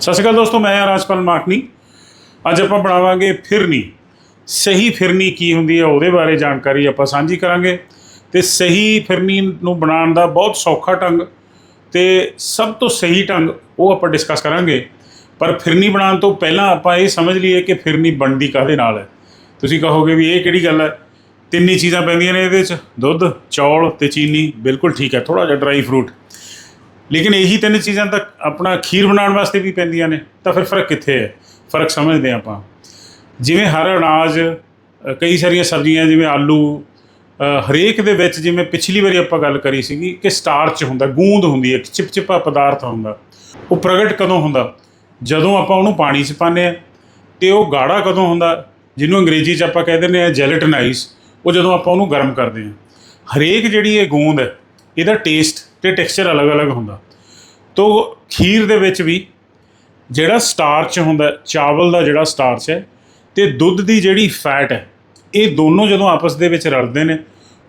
ਸਤਿ ਸ਼੍ਰੀ ਅਕਾਲ ਦੋਸਤੋ, ਮੈਂ ਹਾਂ ਰਾਜਪਾਲ ਮਾਕਨੀ ਅੱਜ ਆਪਾਂ ਬਣਾਵਾਂਗੇ ਫਿਰਨੀ। ਸਹੀ ਫਿਰਨੀ ਕੀ ਹੁੰਦੀ ਹੈ, ਉਹਦੇ ਬਾਰੇ ਜਾਣਕਾਰੀ ਆਪਾਂ ਸਾਂਝੀ ਕਰਾਂਗੇ। ਤੇ ਸਹੀ ਫਿਰਨੀ ਨੂੰ ਬਣਾਉਣ ਦਾ ਬਹੁਤ ਸੌਖਾ ਢੰਗ ਤੇ ਸਭ ਤੋਂ ਸਹੀ ਢੰਗ ਉਹ ਆਪਾਂ ਡਿਸਕਸ ਕਰਾਂਗੇ। ਪਰ ਫਿਰਨੀ ਬਣਾਉਣ ਤੋਂ ਪਹਿਲਾਂ ਆਪਾਂ ਇਹ ਸਮਝ ਲਈਏ ਕਿ ਫਿਰਨੀ ਬਣਦੀ ਕਾਹਦੇ ਨਾਲ ਹੈ। ਤੁਸੀਂ ਕਹੋਗੇ ਵੀ ਇਹ ਕਿਹੜੀ ਗੱਲ ਹੈ? ਤਿੰਨ ਹੀ ਚੀਜ਼ਾਂ ਪੈਂਦੀਆਂ ਨੇ ਇਹਦੇ ਵਿੱਚ। ਦੁੱਧ, ਚੌਲ ਤੇ ਚੀਨੀ, ਬਿਲਕੁਲ ਠੀਕ ਹੈ ਥੋੜਾ ਜਿਹਾ ਡਰਾਈ ਫਰੂਟ ਲੇਕਿਨ ਇਹੀ ਤਿੰਨ ਚੀਜ਼ਾਂ ਤਾਂ ਆਪਣਾ ਖੀਰ ਬਣਾਉਣ ਵਾਸਤੇ ਵੀ ਪੈਂਦੀਆਂ ਨੇ, ਤਾਂ ਫਿਰ ਫ਼ਰਕ ਕਿੱਥੇ ਹੈ? ਫ਼ਰਕ ਸਮਝਦੇ ਹਾਂ ਆਪਾਂ। ਜਿਵੇਂ ਹਰ ਅਨਾਜ ਕਈ ਸਾਰੀਆਂ ਸਬਜ਼ੀਆਂ, ਜਿਵੇਂ ਆਲੂ ਹਰੇਕ ਦੇ ਵਿੱਚ ਜਿਵੇਂ ਪਿਛਲੀ ਵਾਰੀ ਆਪਾਂ ਗੱਲ ਕਰੀ ਸੀਗੀ ਕਿ ਸਟਾਰਚ ਹੁੰਦਾ, ਗੂੰਦ ਹੁੰਦੀ ਹੈ ਇੱਕ ਚਿਪਚਿਪਾ ਪਦਾਰਥ ਹੁੰਦਾ, ਉਹ ਪ੍ਰਗਟ ਕਦੋਂ ਹੁੰਦਾ? ਜਦੋਂ ਆਪਾਂ ਉਹਨੂੰ ਪਾਣੀ 'ਚ ਪਾਉਂਦੇ ਆ ਤੇ ਉਹ ਗਾੜਾ ਕਦੋਂ ਹੁੰਦਾ? ਜਿਹਨੂੰ ਅੰਗਰੇਜ਼ੀ 'ਚ ਆਪਾਂ ਕਹਿ ਦਿੰਦੇ ਆ ਜੈਲੇਟਨਾਈਜ਼ ਉਹ ਜਦੋਂ ਆਪਾਂ ਉਹਨੂੰ ਗਰਮ ਕਰਦੇ ਆ ਹਰੇਕ ਜਿਹੜੀ ਇਹ ਗੂੰਦ ਹੈ, ਇਹਦਾ ਟੇਸਟ ਤੇ ਟੈਕਸਚਰ ਅਲੱਗ-ਅਲੱਗ ਹੁੰਦਾ। ਤੋ ਖੀਰ ਦੇ ਵਿੱਚ ਵੀ ਜਿਹੜਾ ਸਟਾਰਚ ਹੁੰਦਾ, ਚਾਵਲ ਦਾ ਜਿਹੜਾ ਸਟਾਰਚ ਹੈ ਤੇ ਦੁੱਧ ਦੀ ਜਿਹੜੀ ਫੈਟ ਹੈ, ਇਹ ਦੋਨੋਂ ਜਦੋਂ ਆਪਸ ਦੇ ਵਿੱਚ ਰਲਦੇ ਨੇ,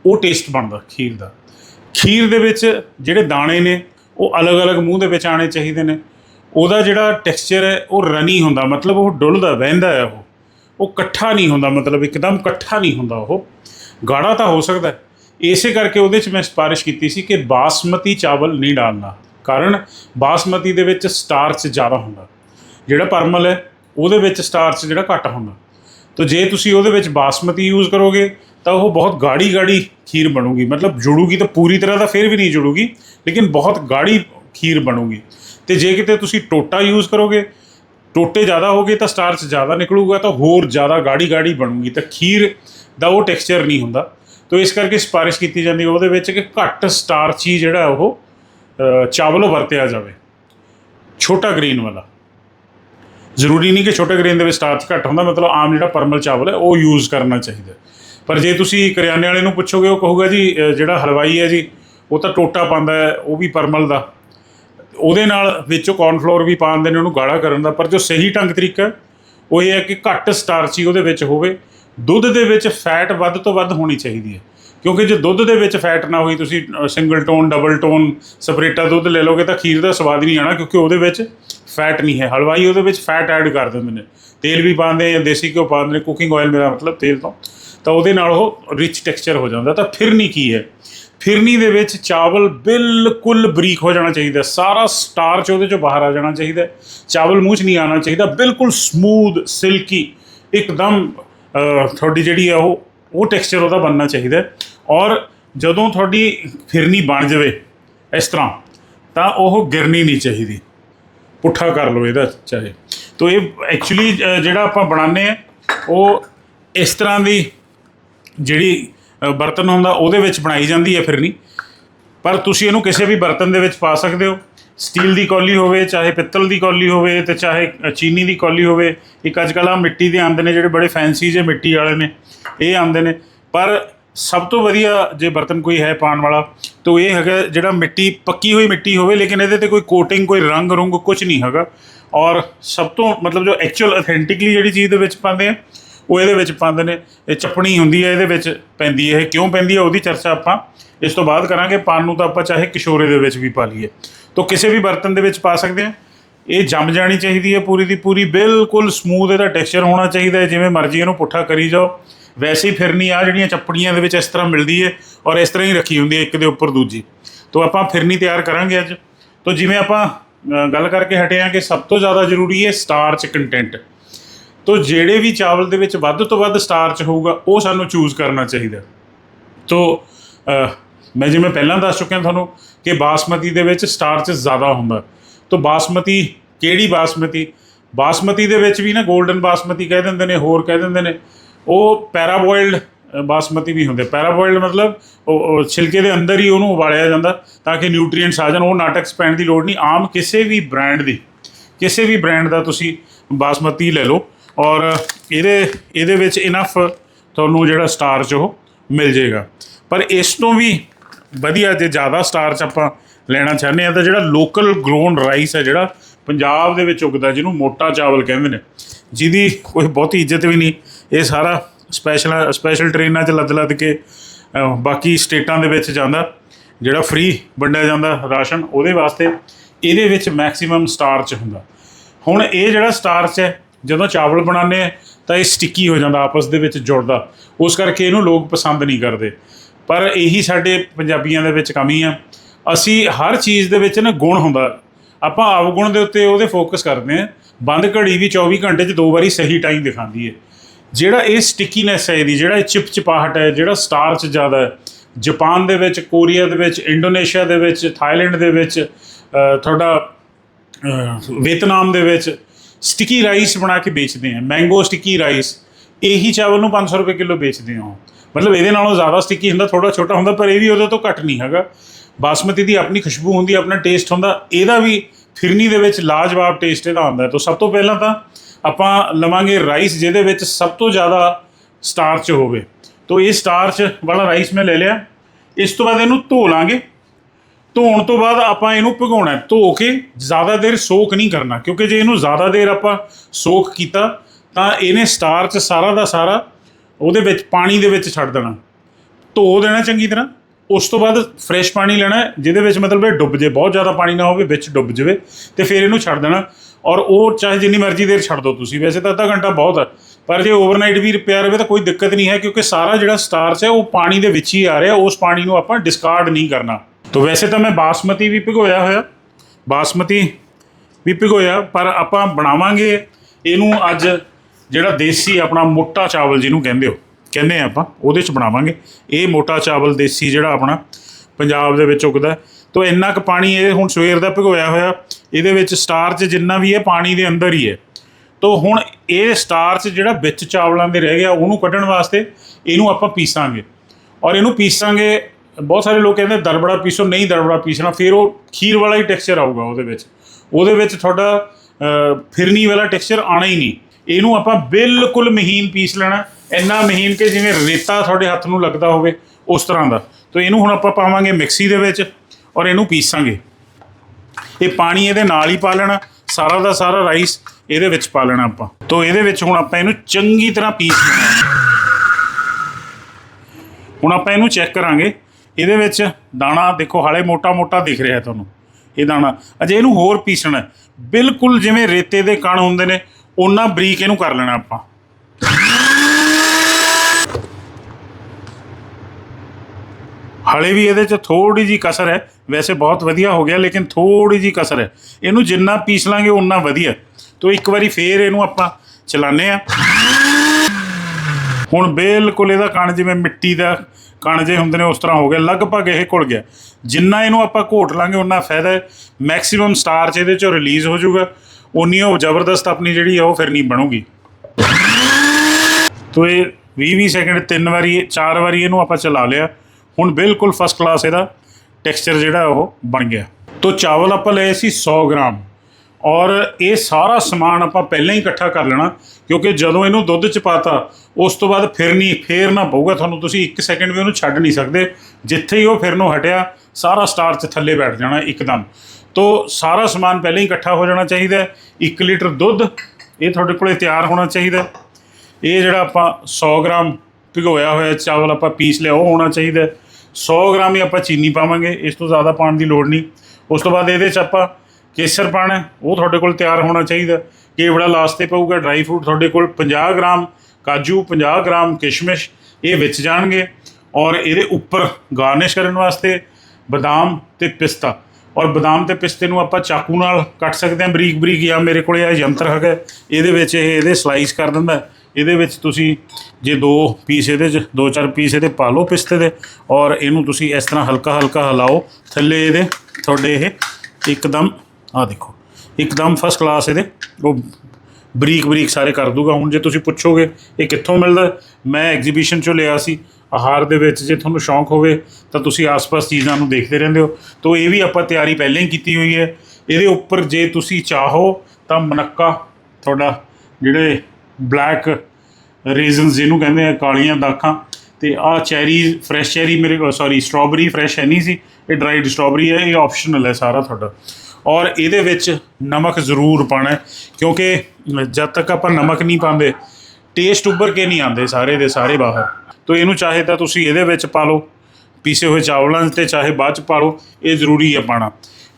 ਉਹ ਟੇਸਟ ਬਣਦਾ ਖੀਰ ਦਾ। ਖੀਰ ਦੇ ਵਿੱਚ ਜਿਹੜੇ ਦਾਣੇ ਨੇ, ਉਹ ਅਲੱਗ-ਅਲੱਗ ਮੂੰਹ ਦੇ ਵਿੱਚ ਆਣੇ ਚਾਹੀਦੇ ਨੇ। ਉਹਦਾ ਜਿਹੜਾ ਟੈਕਸਚਰ ਹੈ, ਉਹ ਰਨੀ ਹੁੰਦਾ, ਮਤਲਬ ਉਹ ਡੁੱਲਦਾ, ਵਹਿੰਦਾ ਹੈ ਉਹ। ਉਹ ਇਕੱਠਾ ਨਹੀਂ ਹੁੰਦਾ, ਮਤਲਬ ਇੱਕਦਮ ਇਕੱਠਾ ਨਹੀਂ ਹੁੰਦਾ ਉਹ। ਗਾੜਾ ਤਾਂ ਹੋ ਸਕਦਾ ਇਸੇ ਕਰਕੇ ਉਹਦੇ 'ਚ ਮੈਂ ਸਿਫਾਰਿਸ਼ ਕੀਤੀ ਸੀ ਕਿ ਬਾਸਮਤੀ ਚਾਵਲ ਨਹੀਂ ਡਾਲਣਾ। ਕਾਰਨ ਬਾਸਮਤੀ ਦੇ ਵਿੱਚ ਸਟਾਰਚ ਜ਼ਿਆਦਾ ਹੁੰਦਾ। ਜਿਹੜਾ ਪਰਮਲ ਹੈ, ਉਹਦੇ ਵਿੱਚ ਸਟਾਰਚ ਜਿਹੜਾ ਘੱਟ ਹੁੰਦਾ। ਤਾਂ ਜੇ ਤੁਸੀਂ ਉਹਦੇ ਵਿੱਚ ਬਾਸਮਤੀ ਯੂਜ਼ ਕਰੋਗੇ, ਤਾਂ ਉਹ ਬਹੁਤ ਗਾੜੀ ਗਾੜੀ ਖੀਰ ਬਣੂਗੀ। ਮਤਲਬ ਜੁੜੂਗੀ ਤਾਂ ਪੂਰੀ ਤਰ੍ਹਾਂ ਤਾਂ ਫਿਰ ਵੀ ਨਹੀਂ ਜੁੜੂਗੀ, ਲੇਕਿਨ ਬਹੁਤ ਗਾੜੀ ਖੀਰ ਬਣੂਗੀ। ਤੇ ਜੇ ਕਿਤੇ ਤੁਸੀਂ ਟੋਟਾ ਯੂਜ਼ ਕਰੋਗੇ, ਟੋਟੇ ਜ਼ਿਆਦਾ ਹੋਗੇ ਤਾਂ ਸਟਾਰਚ ਜ਼ਿਆਦਾ ਨਿਕਲੂਗਾ ਤਾਂ ਹੋਰ ਜ਼ਿਆਦਾ ਗਾੜੀ ਗਾੜੀ ਬਣੂਗੀ। ਤਾਂ ਖੀਰ ਦਾ ਉਹ ਟੈਕਸਚਰ ਨਹੀਂ ਹੁੰਦਾ। ਤੋ ਇਸ ਕਰਕੇ ਸਿਫਾਰਿਸ਼ ਕੀਤੀ ਜਾਂਦੀ ਹੈ ਉਹਦੇ ਵਿੱਚ ਕਿ ਘੱਟ ਸਟਾਰਚ ਹੀ ਜਿਹੜਾ ਉਹ ਅ, ਚਾਵਲ ਵਰਤਿਆ ਜਾਵੇ। ਛੋਟਾ ਗ੍ਰੇਨ ਵਾਲਾ। ਜ਼ਰੂਰੀ ਨਹੀਂ ਕਿ ਛੋਟੇ ਗ੍ਰੇਨ ਦੇ ਵਿੱਚ ਸਟਾਰਚ ਘੱਟ ਹੁੰਦਾ ਮਤਲਬ ਆਮ ਜਿਹੜਾ ਪਰਮਲ ਚਾਵਲ ਹੈ ਉਹ ਯੂਜ਼ ਕਰਨਾ ਚਾਹੀਦਾ ਪਰ ਜੇ ਤੁਸੀਂ ਕਰਿਆਨੇ ਵਾਲੇ ਨੂੰ ਪੁੱਛੋਗੇ ਉਹ ਕਹੂਗਾ ਜੀ ਜਿਹੜਾ ਹਲਵਾਈ ਹੈ ਜੀ ਉਹ ਤਾਂ ਟੋਟਾ ਪਾਉਂਦਾ ਹੈ ਉਹ ਵੀ ਪਰਮਲ ਦਾ। ਉਹਦੇ ਨਾਲ ਵਿੱਚੋਂ ਕੌਰਨਫਲੋਰ ਵੀ ਪਾਉਂਦੇ ਨੇ ਉਹਨੂੰ ਗਾੜਾ ਕਰਨ ਦਾ। ਪਰ ਜੋ ਸਹੀ ਢੰਗ ਤਰੀਕਾ ਉਹ ਇਹ ਹੈ ਕਿ ਘੱਟ ਸਟਾਰਚ ਹੀ ਉਹਦੇ ਵਿੱਚ ਹੋਵੇ। ਦੁੱਧ ਦੇ ਵਿੱਚ ਫੈਟ ਵੱਧ ਤੋਂ ਵੱਧ ਹੋਣੀ ਚਾਹੀਦੀ ਹੈ। ਕਿਉਂਕਿ ਜੇ ਦੁੱਧ ਦੇ ਵਿੱਚ ਫੈਟ ਨਾ ਹੋਈ, ਤੁਸੀਂ ਸਿੰਗਲ ਟੋਨ ਡਬਲ ਟੋਨ ਸਪਰੇਟਾ ਦੁੱਧ ਲੈ ਲੋਗੇ ਤਾਂ ਖੀਰ ਦਾ ਸਵਾਦ ਨਹੀਂ ਆਣਾ ਕਿਉਂਕਿ ਉਹਦੇ ਵਿੱਚ ਫੈਟ ਨਹੀਂ ਹੈ। ਹਲਵਾਈ ਉਹਦੇ ਵਿੱਚ ਫੈਟ ਐਡ ਕਰ ਦਿੰਦੇ ਨੇ। ਤੇਲ ਵੀ ਪਾਉਂਦੇ ਜਾਂ ਦੇਸੀ ਘਿਓ ਪਾਉਂਦੇ ਨੇ ਕੁਕਿੰਗ ਆਇਲ ਮੇਰਾ ਮਤਲਬ ਤੇਲ ਤੋਂ। ਤਾਂ ਉਹਦੇ ਨਾਲ ਉਹ ਰਿਚ ਟੈਕਸਚਰ ਹੋ ਜਾਂਦਾ। ਤਾਂ ਫਿਰਨੀ ਕੀ ਹੈ? ਫਿਰਨੀ ਦੇ ਵਿੱਚ ਚਾਵਲ ਬਿਲਕੁਲ ਬਰੀਕ ਹੋ ਜਾਣਾ ਚਾਹੀਦਾ। ਸਾਰਾ ਸਟਾਰਚ ਉਹਦੇ ਚੋਂ ਬਾਹਰ ਆ ਜਾਣਾ ਚਾਹੀਦਾ। ਚਾਵਲ ਮੂੰਹ 'ਚ ਨਹੀਂ ਆਉਣਾ ਚਾਹੀਦਾ। ਬਿਲਕੁਲ ਸਮੂਥ ਸਿਲਕੀ ਇੱਕਦਮ ਤੁਹਾਡੀ ਜਿਹੜੀ ਆ ਉਹ ਉਹ ਟੈਕਸਚਰ ਉਹਦਾ ਬਣਨਾ ਚਾਹੀਦਾ ਔਰ ਜਦੋਂ ਤੁਹਾਡੀ ਫਿਰਨੀ ਬਣ ਜਾਵੇ ਇਸ ਤਰ੍ਹਾਂ, ਤਾਂ ਉਹ ਗਿਰਨੀ ਨਹੀਂ ਚਾਹੀਦੀ। ਪੁੱਠਾ ਕਰ ਲਓ ਇਹਦਾ ਚਾਹੇ। ਤੋ ਇਹ ਐਕਚੁਅਲੀ ਜਿਹੜਾ ਆਪਾਂ ਬਣਾਉਂਦੇ ਆ ਉਹ ਇਸ ਤਰ੍ਹਾਂ ਦੀ ਜਿਹੜੀ ਬਰਤਨ ਹੁੰਦਾ, ਉਹਦੇ ਵਿੱਚ ਬਣਾਈ ਜਾਂਦੀ ਹੈ ਫਿਰਨੀ ਪਰ ਤੁਸੀਂ ਇਹਨੂੰ ਕਿਸੇ ਵੀ ਬਰਤਨ ਦੇ ਵਿੱਚ ਪਾ ਸਕਦੇ ਹੋ। ਸਟੀਲ ਦੀ ਕੌਲੀ ਹੋਵੇ, ਚਾਹੇ ਪਿੱਤਲ ਦੀ ਕੌਲੀ ਹੋਵੇ ਤੇ ਚਾਹੇ ਚੀਨੀ ਦੀ ਕੌਲੀ ਹੋਵੇ, ਇੱਕ ਅੱਜ ਕੱਲ੍ਹ ਆ ਮਿੱਟੀ ਦੇ ਆਉਂਦੇ ਨੇ ਜਿਹੜੇ ਬੜੇ ਫੈਂਸੀ ਜਿਹੇ ਮਿੱਟੀ ਵਾਲੇ ਨੇ, ਇਹ ਆਉਂਦੇ ਨੇ। ਪਰ ਸਭ ਤੋਂ ਵਧੀਆ ਜੇ ਬਰਤਨ ਕੋਈ ਹੈ ਪਾਣ ਵਾਲਾ, ਤਾਂ ਇਹ ਹੈਗਾ ਜਿਹੜਾ ਮਿੱਟੀ, ਪੱਕੀ ਹੋਈ ਮਿੱਟੀ ਹੋਵੇ, ਲੇਕਿਨ ਇਹਦੇ ਤੇ ਕੋਈ ਕੋਟਿੰਗ, ਕੋਈ ਰੰਗ ਰੁੰਗ ਕੁਝ ਨਹੀਂ ਹੈਗਾ। ਔਰ ਸਭ ਤੋਂ, ਮਤਲਬ ਜੋ ਐਕਚੁਅਲ ਅਥੈਂਟਿਕਲੀ ਜਿਹੜੀ ਚੀਜ਼ ਦੇ ਵਿੱਚ ਪਾਉਂਦੇ ਆ, ਉਹ ਇਹਦੇ ਵਿੱਚ ਪਾਉਂਦੇ ਨੇ। ਇਹ ਚਪਣੀ ਹੁੰਦੀ ਹੈ, ਇਹਦੇ ਵਿੱਚ ਪੈਂਦੀ ਹੈ। ਇਹ ਕਿਉਂ ਪੈਂਦੀ ਹੈ, ਉਹਦੀ ਚਰਚਾ ਆਪਾਂ ਇਸ ਤੋਂ ਬਾਅਦ ਕਰਾਂਗੇ। ਪਾਨ ਨੂੰ ਤਾਂ ਆਪਾਂ ਚਾਹੇ ਕਿਸ਼ੋਰੇ ਦੇ ਵਿੱਚ ਵੀ ਪਾ ਲਈਏ। ਤਾਂ ਕਿਸੇ ਵੀ ਬਰਤਨ ਦੇ ਵਿੱਚ ਪਾ ਸਕਦੇ ਆ। ਇਹ ਜੰਮ ਜਾਣੀ ਚਾਹੀਦੀ ਹੈ ਪੂਰੀ ਦੀ ਪੂਰੀ, ਬਿਲਕੁਲ ਸਮੂਥ ਇਹਦਾ ਟੈਕਸਚਰ ਹੋਣਾ ਚਾਹੀਦਾ ਹੈ, ਜਿਵੇਂ ਮਰਜ਼ੀ ਇਹਨੂੰ ਪੁੱਠਾ ਕਰੀ ਜਾਓ। ਵੈਸੇ ਹੀ ਫਿਰਨੀ ਆ ਜਿਹੜੀਆਂ ਚੱਪੜੀਆਂ ਦੇ ਵਿੱਚ ਇਸ ਤਰ੍ਹਾਂ ਮਿਲਦੀ ਹੈ ਔਰ ਇਸ ਤਰ੍ਹਾਂ ਹੀ ਰੱਖੀ ਹੁੰਦੀ ਹੈ ਇੱਕ ਦੇ ਉੱਪਰ ਦੂਜੀ। ਤਾਂ ਆਪਾਂ ਫਿਰਨੀ ਤਿਆਰ ਕਰਾਂਗੇ ਅੱਜ। ਤੋਂ ਜਿਵੇਂ ਆਪਾਂ ਗੱਲ ਕਰਕੇ ਹਟੇ ਹਾਂ ਕਿ ਸਭ ਤੋਂ ਜ਼ਿਆਦਾ ਜ਼ਰੂਰੀ ਹੈ ਸਟਾਰਚ ਕੰਟੈਂਟ ਤੋ ਜਿਹੜੇ ਵੀ ਚਾਵਲ ਦੇ ਵਿੱਚ ਵੱਧ ਤੋਂ ਵੱਧ ਸਟਾਰਚ ਹੋਊਗਾ, ਉਹ ਸਾਨੂੰ ਚੂਜ਼ ਕਰਨਾ ਚਾਹੀਦਾ। ਤੋ ਮੈਂ ਜਿਵੇਂ ਪਹਿਲਾਂ ਦੱਸ ਚੁੱਕਿਆ ਤੁਹਾਨੂੰ ਕਿ ਬਾਸਮਤੀ ਦੇ ਵਿੱਚ ਸਟਾਰਚ ਜ਼ਿਆਦਾ ਹੁੰਦਾ ਤੋ ਬਾਸਮਤੀ ਕਿਹੜੀ ਬਾਸਮਤੀ? ਬਾਸਮਤੀ ਦੇ ਵਿੱਚ ਵੀ ਨਾ 골ਡਨ ਬਾਸਮਤੀ ਕਹਿ ਦਿੰਦੇ ਨੇ, ਹੋਰ ਕਹਿ ਦਿੰਦੇ ਨੇ। ਉਹ ਪੈਰਾਬੋਇਲਡ ਬਾਸਮਤੀ ਵੀ ਹੁੰਦੇ। ਪੈਰਾਬੋਇਲਡ ਮਤਲਬ ਉਹ ਛਿਲਕੇ ਦੇ ਅੰਦਰ ਹੀ ਉਹਨੂੰ ਉਬਾਲਿਆ ਜਾਂਦਾ ਤਾਂ ਕਿ ਨਿਊਟ੍ਰੀਐਂਟਸ ਆ ਜਾਣ। ਉਹ ਨਾਟਕ ਪੈਣ ਦੀ ਲੋੜ ਨਹੀਂ। ਆਮ ਕਿਸੇ ਵੀ ਬ੍ਰਾਂਡ ਦੀ, ਕਿਸੇ ਵੀ ਬ੍ਰਾਂਡ ਦਾ ਤੁਸੀਂ ਬਾਸਮਤੀ ਲੈ ਲਓ ਔਰ ਇਹਦੇ ਇਹਦੇ ਵਿੱਚ ਇਨਫ ਤੁਹਾਨੂੰ ਜਿਹੜਾ ਸਟਾਰਚ ਉਹ ਮਿਲ ਜਾਏਗਾ। ਪਰ ਇਸ ਤੋਂ ਵੀ ਵਧੀਆ ਜੇ ਜ਼ਿਆਦਾ ਸਟਾਰ 'ਚ ਆਪਾਂ ਲੈਣਾ ਚਾਹੁੰਦੇ ਆ ਤਾਂ ਜਿਹੜਾ ਲੋਕਲ ਗਰੋਨ ਰਾਈਸ ਹੈ ਜਿਹੜਾ ਪੰਜਾਬ ਦੇ ਵਿੱਚ ਉਗਦਾ, ਜਿਹਨੂੰ ਮੋਟਾ ਚਾਵਲ ਕਹਿੰਦੇ ਨੇ, ਜਿਹਦੀ ਕੋਈ ਬਹੁਤੀ ਇੱਜ਼ਤ ਵੀ ਨਹੀਂ। ਇਹ ਸਾਰਾ ਸਪੈਸ਼ਲ ਸਪੈਸ਼ਲ ਟ੍ਰੇਨਾਂ 'ਚ ਲੱਦ ਲੱਦ ਕੇ ਬਾਕੀ ਸਟੇਟਾਂ ਦੇ ਵਿੱਚ ਜਾਂਦਾ, ਜਿਹੜਾ ਫ੍ਰੀ ਵੰਡਿਆ ਜਾਂਦਾ ਰਾਸ਼ਨ, ਉਹਦੇ ਵਾਸਤੇ ਇਹਦੇ ਵਿੱਚ ਮੈਕਸਿਮਮ ਸਟਾਰਚ ਹੁੰਦਾ। ਹੁਣ ਇਹ ਜਿਹੜਾ ਸਟਾਰਚ ਹੈ, ਜਦੋਂ ਚਾਵਲ ਬਣਾਉਂਦੇ ਆ, ਤਾਂ ਇਹ ਸਟਿੱਕੀ ਹੋ ਜਾਂਦਾ, ਆਪਸ ਦੇ ਵਿੱਚ ਜੁੜਦਾ। ਉਸ ਕਰਕੇ ਇਹਨੂੰ ਲੋਕ ਪਸੰਦ ਨਹੀਂ ਕਰਦੇ। ਪਰ ਇਹੀ ਸਾਡੇ ਪੰਜਾਬੀਆਂ ਦੇ ਵਿੱਚ ਕਮੀ ਆ। ਅਸੀਂ ਹਰ ਚੀਜ਼ ਦੇ ਵਿੱਚ ਨਾ ਗੁਣ ਹੁੰਦਾ। ਆਪਾਂ ਅਵਗੁਣ ਦੇ ਉੱਤੇ ਉਹਦੇ ਫੋਕਸ ਕਰਦੇ ਆ ਬੰਦ ਘੜੀ ਵੀ 24 ਘੰਟੇ 'ਚ ਦੋ ਵਾਰੀ ਸਹੀ ਟਾਈਮ ਦਿਖਾਉਂਦੀ ਹੈ। ਜਿਹੜਾ ਇਹ ਸਟਿੱਕੀਨੈਸ ਹੈ ਇਹਦੀ ਜਿਹੜਾ ਇਹ ਚਿਪਚਿਪਾਹਟ ਹੈ ਜਿਹੜਾ ਸਟਾਰਚ ਜ਼ਿਆਦਾ ਹੈ। ਜਾਪਾਨ ਦੇ ਵਿੱਚ ਕੋਰੀਆ ਦੇ ਵਿੱਚ ਇੰਡੋਨੇਸ਼ੀਆ ਦੇ ਵਿੱਚ ਥਾਈਲੈਂਡ ਦੇ ਵਿੱਚ ਤੁਹਾਡਾ ਅਹ, ਦੇ ਵਿੱਚ ਸਟਿੱਕੀ ਰਾਈਸ ਬਣਾ ਕੇ ਵੇਚਦੇ ਆ। ਮੈਂਗੋ ਸਟਿੱਕੀ ਰਾਈਸ ਇਹੀ ਚਾਵਲ ਨੂੰ 500 ਰੁਪਏ ਕਿਲੋ ਵੇਚਦੇ ਆ ਉਹ। ਮਤਲਬ ਇਹਦੇ ਨਾਲੋਂ ਜ਼ਿਆਦਾ ਸਟਿੱਕੀ ਹੁੰਦਾ ਥੋੜਾ ਛੋਟਾ ਹੁੰਦਾ, ਪਰ ਇਹ ਵੀ ਉਹਦੇ ਤੋਂ ਘੱਟ ਨਹੀਂ ਹੈਗਾ। ਬਾਸਮਤੀ ਦੀ ਆਪਣੀ ਖੁਸ਼ਬੂ ਹੁੰਦੀ, ਆਪਣਾ ਟੇਸਟ ਹੁੰਦਾ, ਇਹਦਾ ਵੀ ਫਿਰਨੀ ਦੇ ਵਿੱਚ ਲਾਜਵਾਬ ਟੇਸਟ ਇਹਦਾ ਆਉਂਦਾ ਹੈ। ਤਾਂ ਸਭ ਤੋਂ ਪਹਿਲਾਂ ਤਾਂ ਆਪਾਂ ਲਵਾਂਗੇ ਰਾਈਸ ਜਿਹਦੇ ਵਿੱਚ ਸਭ ਤੋਂ ਜ਼ਿਆਦਾ ਸਟਾਰਚ ਹੋਵੇ। ਤਾਂ ਇਹ ਸਟਾਰਚ ਵਾਲਾ ਰਾਈਸ ਮੈਂ ਲੈ ਲਿਆ। ਇਸ ਤੋਂ ਬਾਅਦ ਇਹਨੂੰ ਧੋ ਲਾਂਗੇ। ਧੋਣ ਤੋਂ ਬਾਅਦ ਆਪਾਂ ਇਹਨੂੰ ਭਿਗਾਉਣਾ ਧੋ ਕੇ ਜ਼ਿਆਦਾ ਦੇਰ ਸੋਕ ਨਹੀਂ ਕਰਨਾ, ਕਿਉਂਕਿ ਜੇ ਇਹਨੂੰ ਜ਼ਿਆਦਾ ਦੇਰ ਆਪਾਂ ਸੋਕ ਕੀਤਾ, ਤਾਂ ਇਹਨੇ ਸਟਾਰਚ ਸਾਰਾ ਦਾ ਸਾਰਾ ਉਹਦੇ ਵਿੱਚ ਪਾਣੀ ਦੇ ਵਿੱਚ ਛੱਡ ਦੇਣਾ। ਧੋ ਦੇਣਾ ਚੰਗੀ ਤਰ੍ਹਾਂ। ਉਸ ਤੋਂ ਬਾਅਦ ਫਰੈਸ਼ ਪਾਣੀ ਲੈਣਾ ਜਿਹਦੇ ਵਿੱਚ ਮਤਲਬ ਇਹ ਡੁੱਬ ਜੇ, ਬਹੁਤ ਜ਼ਿਆਦਾ ਪਾਣੀ ਨਾ ਹੋਵੇ, ਵਿੱਚ ਡੁੱਬ ਜਾਵੇ, ਤੇ ਫਿਰ ਇਹਨੂੰ ਛੱਡ ਦੇਣਾ। ਔਰ ਉਹ ਚਾਹੇ ਜਿੰਨੀ ਮਰਜ਼ੀ ਦੇਰ ਛੱਡ ਦਿਓ ਤੁਸੀਂ, ਵੈਸੇ ਤਾਂ ਅੱਧਾ ਘੰਟਾ ਬਹੁਤ ਹੈ। ਪਰ ਜੇ ਓਵਰਨਾਈਟ ਵੀ ਪਿਆ ਹੋਵੇ ਤਾਂ ਕੋਈ ਦਿੱਕਤ ਨਹੀਂ ਹੈ, ਕਿਉਂਕਿ ਸਾਰਾ ਜਿਹੜਾ ਸਟਾਰਚ ਹੈ, ਉਹ ਪਾਣੀ ਦੇ ਵਿੱਚ ਹੀ ਆ ਰਿਹਾ, ਉਸ ਪਾਣੀ ਨੂੰ ਆਪਾਂ ਡਿਸਕਾਰਡ ਨਹੀਂ ਕਰਨਾ। ਤਾਂ ਵੈਸੇ ਤਾਂ ਮੈਂ ਬਾਸਮਤੀ ਵੀ ਭਿਗੋਇਆ ਹੋਇਆ, ਬਾਸਮਤੀ ਵੀ ਭਿਗੋਇਆ, ਪਰ ਆਪਾਂ ਬਣਾਵਾਂਗੇ। ਇਹਨੂੰ ਅੱਜ ਜਿਹੜਾ ਦੇਸੀ ਆਪਣਾ ਮੋਟਾ ਚਾਵਲ ਜਿਹਨੂੰ ਕਹਿੰਦੇ ਹੋ, ਕਹਿੰਦੇ ਆ ਆਪਾਂ, ਉਹਦੇ ਚ ਬਣਾਵਾਂਗੇ। ਇਹ ਮੋਟਾ ਚਾਵਲ ਦੇਸੀ ਜਿਹੜਾ ਆਪਣਾ ਪੰਜਾਬ ਦੇ ਵਿੱਚ ਉਗਦਾ ਤਾਂ ਇੰਨਾ ਕੁ ਪਾਣੀ ਇਹ ਹੁਣ ਸਵੇਰ ਦਾ ਭਿਗੋਇਆ ਹੋਇਆ, ਇਹਦੇ ਵਿੱਚ ਸਟਾਰਚ ਜਿੰਨਾ ਵੀ ਹੈ ਪਾਣੀ ਦੇ ਅੰਦਰ ਹੀ ਹੈ। ਤੋ ਹੁਣ ਇਹ ਸਟਾਰਚ ਜਿਹੜਾ ਵਿੱਚ ਚਾਵਲਾਂ ਦੇ ਰਹਿ ਗਿਆ, ਉਹਨੂੰ ਕੱਢਣ ਵਾਸਤੇ ਇਹਨੂੰ ਆਪਾਂ ਪੀਸਾਂਗੇ। ਔਰ ਇਹਨੂੰ ਪੀਸਾਂਗੇ, ਬਹੁਤ ਸਾਰੇ ਲੋਕ ਕਹਿੰਦੇ ਦਰਬੜਾ ਪੀਸੋ, ਨਹੀਂ ਦਰਬੜਾ ਪੀਸਣਾ, ਫਿਰ ਉਹ ਖੀਰ ਵਾਲਾ ਹੀ ਟੈਕਸਚਰ ਆਊਗਾ ਉਹਦੇ ਵਿੱਚ। ਉਹਦੇ ਵਿੱਚ ਤੁਹਾਡਾ ਫਿਰਨੀ ਵਾਲਾ ਟੈਕਸਚਰ ਆਣਾ ਹੀ ਨਹੀਂ। ਇਹਨੂੰ ਆਪਾਂ ਬਿਲਕੁਲ ਮਹੀਨ ਪੀਸ ਲੈਣਾ। ਇੰਨਾ ਮਹੀਨ ਕਿ ਜਿਵੇਂ ਰੇਤਾ ਤੁਹਾਡੇ ਹੱਥ ਨੂੰ ਲੱਗਦਾ ਹੋਵੇ, ਉਸ ਤਰ੍ਹਾਂ ਦਾ। ਤੋ ਇਹਨੂੰ ਹੁਣ ਆਪਾਂ ਪਾਵਾਂਗੇ ਮਿਕਸੀ ਦੇ ਵਿੱਚ ਔਰ ਇਹਨੂੰ ਪੀਸਾਂਗੇ। ਇਹ ਪਾਣੀ ਇਹਦੇ ਨਾਲ ਹੀ ਪਾ ਲੈਣਾ, ਸਾਰਾ ਦਾ ਸਾਰਾ ਰਾਈਸ ਇਹਦੇ ਵਿੱਚ ਪਾ ਲੈਣਾ ਆਪਾਂ। ਤੋਂ ਇਹਦੇ ਵਿੱਚ ਹੁਣ ਆਪਾਂ ਇਹਨੂੰ ਚੰਗੀ ਤਰ੍ਹਾਂ ਪੀਸ ਲੈਣਾ। ਹੁਣ ਆਪਾਂ ਇਹਨੂੰ ਚੈੱਕ ਕਰਾਂਗੇ। ਇਹਦੇ ਵਿੱਚ ਦਾਣਾ ਦੇਖੋ, ਹਾਲੇ ਮੋਟਾ ਮੋਟਾ ਦਿਖ ਰਿਹਾ ਤੁਹਾਨੂੰ। ਇਹ ਦਾਣਾ। ਅਜੇ ਇਹਨੂੰ ਹੋਰ ਪੀਸਣਾ। ਬਿਲਕੁਲ ਜਿਵੇਂ ਰੇਤੇ ਦੇ ਕਣ ਹੁੰਦੇ ਨੇ ਉਹਨਾਂ ਬਰੀਕ ਇਹਨੂੰ ਕਰ ਲੈਣਾ ਆਪਾਂ। ਹਾਲੇ ਵੀ ਇਹਦੇ 'ਚ ਥੋੜੀ ਜੀ ਕਸਰ ਹੈ। ਵੈਸੇ ਬਹੁਤ ਵਧੀਆ ਹੋ ਗਿਆ, ਲੇਕਿਨ ਥੋੜੀ ਜੀ ਕਸਰ ਹੈ। ਇਹਨੂੰ ਜਿੰਨਾ ਪੀਸ ਲਾਂਗੇ ਉਨਾ ਵਧੀਆ। ਤੋ ਇੱਕ ਵਾਰੀ ਫੇਰ ਇਹਨੂੰ ਆਪਾਂ ਚਲਾਉਂਦੇ ਆ ਹੁਣ ਬਿਲਕੁਲ ਇਹਦਾ ਕਣ ਜਿਵੇਂ ਮਿੱਟੀ ਦਾ ਕਣ ਜੇ ਹੁੰਦੇ ਨੇ, ਉਸ ਤਰ੍ਹਾਂ ਹੋ ਗਿਆ। ਲਗਭਗ ਇਹ ਘੁਲ ਗਿਆ। ਜਿੰਨਾ ਇਹਨੂੰ ਆਪਾਂ ਘੋਟ ਲਾਂਗੇ ਉਨਾ ਫਾਇਦਾ ਹੈ। ਮੈਕਸਿਮਮ ਸਟਾਰਚ ਇਹਦੇ ਚੋਂ ਰਿਲੀਜ਼ ਹੋ ਜਾਊਗਾ। ਉਨੀ ਉਹ ਜ਼ਬਰਦਸਤ ਆਪਣੀ ਜਿਹੜੀ ਆ, ਉਹ ਫਿਰ ਨਹੀਂ ਬਣੂਗੀ। ਤੋ ਇਹ 20 20 ਸੈਕਿੰਡ ਤਿੰਨ ਵਾਰੀ, ਚਾਰ ਵਾਰੀ ਇਹਨੂੰ ਆਪਾਂ ਚਲਾ ਲਿਆ। ਹੁਣ ਬਿਲਕੁਲ ਫਸਟ ਕਲਾਸ ਇਹਦਾ ਟੈਕਸਚਰ ਜਿਹੜਾ ਉਹ ਬਣ ਗਿਆ। ਤੋ ਚਾਵਲ ਆਪਾਂ ਲਏ ਸੀ 100 ਗ੍ਰਾਮ। ਔਰ ਇਹ ਸਾਰਾ ਸਮਾਨ ਆਪਾਂ ਪਹਿਲਾਂ ਹੀ ਇਕੱਠਾ ਕਰ ਲੈਣਾ, ਕਿਉਂਕਿ ਜਦੋਂ ਇਹਨੂੰ ਦੁੱਧ ਚ ਪਾਤਾ, ਉਸ ਤੋਂ ਬਾਅਦ ਫਿਰ ਨਹੀਂ, ਫੇਰ ਨਾ ਪਊਗਾ। ਤੁਹਾਨੂੰ ਤੁਸੀਂ 1 ਸੈਕਿੰਡ ਵੀ ਉਹਨੂੰ ਛੱਡ ਨਹੀਂ ਸਕਦੇ। ਜਿੱਥੇ ਹੀ ਉਹ ਫਿਰਨੋਂ ਹਟਿਆ, ਸਾਰਾ ਸਟਾਰਚ ਥੱਲੇ ਬੈਠ ਜਾਣਾ ਇੱਕਦਮ। ਤੋ ਸਾਰਾ ਸਮਾਨ ਪਹਿਲਾਂ ਹੀ ਇਕੱਠਾ ਹੋ ਜਾਣਾ ਚਾਹੀਦਾ ਹੈ। 1 ਲੀਟਰ ਦੁੱਧ ਇਹ ਤੁਹਾਡੇ ਕੋਲੇ ਤਿਆਰ ਹੋਣਾ ਚਾਹੀਦਾ ਹੈ। ਇਹ ਜਿਹੜਾ ਆਪਾਂ 100 ਗ੍ਰਾਮ ਭਿਗੋਇਆ ਹੋਇਆ ਚਾਵਲ ਆਪਾਂ ਪੀਸ ਲਿਆ ਉਹ ਹੋਣਾ ਚਾਹੀਦਾ ਹੈ। 100 ਗ੍ਰਾਮ ਹੀ ਆਪਾਂ ਚੀਨੀ ਪਾਵਾਂਗੇ ਇਸ ਤੋਂ ਜ਼ਿਆਦਾ ਪਾਉਣ ਦੀ ਲੋੜ ਨਹੀਂ। ਉਸ ਤੋਂ ਬਾਅਦ ਇਹਦੇ 'ਚ ਆਪਾਂ ਕੇਸਰ ਪਾਣਾ ਹੈ, ਉਹ ਤੁਹਾਡੇ ਕੋਲ ਤਿਆਰ ਹੋਣਾ ਚਾਹੀਦਾ ਕੇਵੜਾ ਲਾਸਟ ਤੇ ਪਊਗਾ ਡਰਾਈ ਫਰੂਟ ਤੁਹਾਡੇ ਕੋਲ 50 ਗ੍ਰਾਮ ਕਾਜੂ 50 ਗ੍ਰਾਮ ਕਿਸ਼ਮਿਸ਼ ਇਹ ਵਿੱਚ ਜਾਣਗੇ। ਔਰ ਇਹਦੇ ਉੱਪਰ ਗਾਰਨਿਸ਼ ਕਰਨ ਵਾਸਤੇ ਬਦਾਮ ਤੇ ਪਿਸਤਾ। ਔਰ ਬਦਾਮ ਤੇ ਪਿਸਤੇ ਨੂੰ ਆਪਾਂ ਚਾਕੂ ਨਾਲ ਕੱਟ ਸਕਦੇ ਹਾਂ, ਬਰੀਕ ਬਰੀਕ ਜਾਂ ਮੇਰੇ ਕੋਲੇ ਇਹ ਯੰਤਰ ਹੈਗਾ। ਇਹਦੇ ਵਿੱਚ ਇਹ ਇਹਦੇ ਸਲਾਈਸ ਕਰ ਦਿੰਦਾ। ਇਹਦੇ ਵਿੱਚ ਤੁਸੀਂ ਜੇ ਦੋ ਪੀਸ ਇਹਦੇ 'ਚ, ਦੋ ਚਾਰ ਪੀਸ ਇਹਦੇ ਪਾ ਲਓ ਪਿਸਤੇ ਦੇ ਔਰ ਇਹਨੂੰ ਤੁਸੀਂ ਇਸ ਤਰ੍ਹਾਂ ਹਲਕਾ ਹਲਕਾ ਹਲਾਓ। ਥੱਲੇ ਇਹਦੇ, ਤੁਹਾਡੇ ਇਹ ਇੱਕਦਮ, ਆਹ ਦੇਖੋ, ਇੱਕਦਮ ਫਸਟ ਕਲਾਸ ਇਹਦੇ, ਉਹ ਬਰੀਕ ਬਰੀਕ ਸਾਰੇ ਕਰ ਦੂਗਾ। ਹੁਣ ਜੇ ਤੁਸੀਂ ਪੁੱਛੋਗੇ, ਇਹ ਕਿੱਥੋਂ ਮਿਲਦਾ? ਮੈਂ ਐਗਜ਼ੀਬਿਸ਼ਨ ਚੋਂ ਲਿਆ ਸੀ। ਆਹਾਰ ਦੇ ਵਿੱਚ ਜੇ ਤੁਹਾਨੂੰ ਸ਼ੌਂਕ ਹੋਵੇ ਤਾਂ ਤੁਸੀਂ ਆਸ-ਪਾਸ ਚੀਜ਼ਾਂ ਨੂੰ ਦੇਖਦੇ ਰਹਿੰਦੇ ਹੋ। ਤਾਂ ਇਹ ਵੀ ਆਪਾਂ ਤਿਆਰੀ ਪਹਿਲਾਂ ਹੀ ਕੀਤੀ ਹੋਈ ਹੈ। ਇਹਦੇ ਉੱਪਰ ਜੇ ਤੁਸੀਂ ਚਾਹੋ ਤਾਂ ਮਨੱਕਾ, ਤੁਹਾਡਾ ਜਿਹੜੇ ਬਲੈਕ ਰੇਜ਼ਨਸ ਜਿਹਨੂੰ ਕਹਿੰਦੇ ਆ, ਕਾਲੀਆਂ ਦਾਖਾਂ, ਤੇ ਆ ਚੈਰੀ, ਫਰੈਸ਼ ਚੈਰੀ ਮੇਰੇ ਸੌਰੀ ਸਟ੍ਰਾਬੇਰੀ ਫਰੈਸ਼ ਹੈ ਨਹੀਂ ਸੀ, ਇਹ ਡਰਾਈਡ ਸਟ੍ਰਾਬੇਰੀ ਹੈ, ਇਹ ਆਪਸ਼ਨਲ ਹੈ ਸਾਰਾ ਤੁਹਾਡਾ। ਔਰ ਇਹਦੇ ਵਿੱਚ ਨਮਕ ਜ਼ਰੂਰ ਪਾਣਾ ਕਿਉਂਕਿ ਜਦ ਤੱਕ ਆਪਾਂ ਨਮਕ ਨਹੀਂ ਪਾਉਂਦੇ ਟੇਸਟ ਉੱਭਰ ਕੇ ਨਹੀਂ ਆਉਂਦੇ ਸਾਰੇ ਦੇ ਸਾਰੇ ਬਾਹਰ। ਤੋ ਇਹਨੂੰ ਚਾਹੇ ਤਾਂ ਤੁਸੀਂ ਇਹਦੇ ਵਿੱਚ ਪਾ ਲਓ, ਪੀਸੇ ਹੋਏ ਚਾਵਲਾਂ 'ਚ ਤੇ ਚਾਹੇ ਬਾਅਦ ਚ ਪਾ ਲਓ, ਇਹ ਜ਼ਰੂਰੀ ਹੈ ਪਾਣਾ।